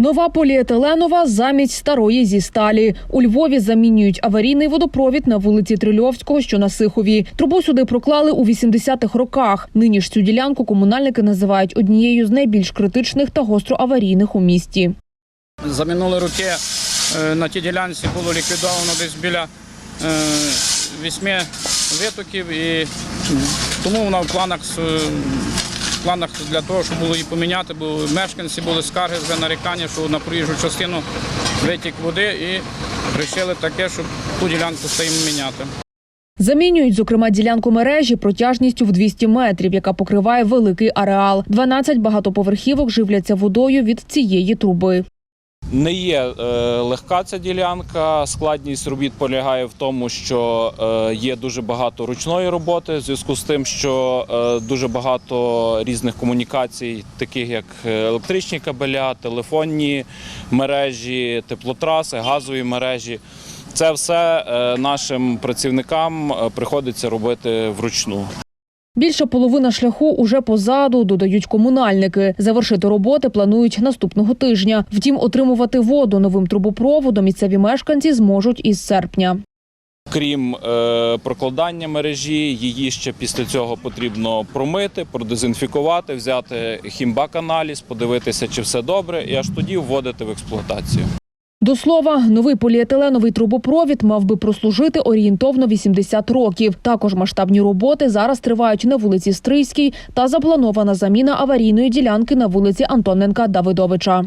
Нова поліетиленова замість старої зі сталі. У Львові замінюють аварійний водопровід на вулиці Трильовського, що на Сихові. Трубу сюди проклали у 80-х роках. Нині ж цю ділянку комунальники називають однією з найбільш критичних та гостроаварійних у місті. За минулі роки е, на тій ділянці було ліквідовано десь біля е, вісьми витоків і тому вона в планах, с- в планах для того, щоб було її поміняти, бо мешканці були скарги вже нарікання, що на проїжджу частину витік води і вирішили таке, щоб ту ділянку стаємо міняти. Замінюють, зокрема, ділянку мережі протяжністю в 200 метрів, яка покриває великий ареал. 12 багатоповерхівок живляться водою від цієї труби. Не є е, легка ця ділянка. Складність робіт полягає в тому, що е, є дуже багато ручної роботи, в зв'язку з тим, що е, дуже багато різних комунікацій, таких як електричні кабеля, телефонні мережі, теплотраси, газові мережі. Це все нашим працівникам приходиться робити вручну. Більша половина шляху уже позаду, додають комунальники. Завершити роботи планують наступного тижня. Втім, отримувати воду новим трубопроводом місцеві мешканці зможуть із серпня. Крім е, прокладання мережі, її ще після цього потрібно промити, продезінфікувати, взяти хімбак-аналіз, подивитися, чи все добре, і аж тоді вводити в експлуатацію. До слова, новий поліетиленовий трубопровід мав би прослужити орієнтовно 80 років. Також масштабні роботи зараз тривають на вулиці Стрийській та запланована заміна аварійної ділянки на вулиці Антоненка Давидовича.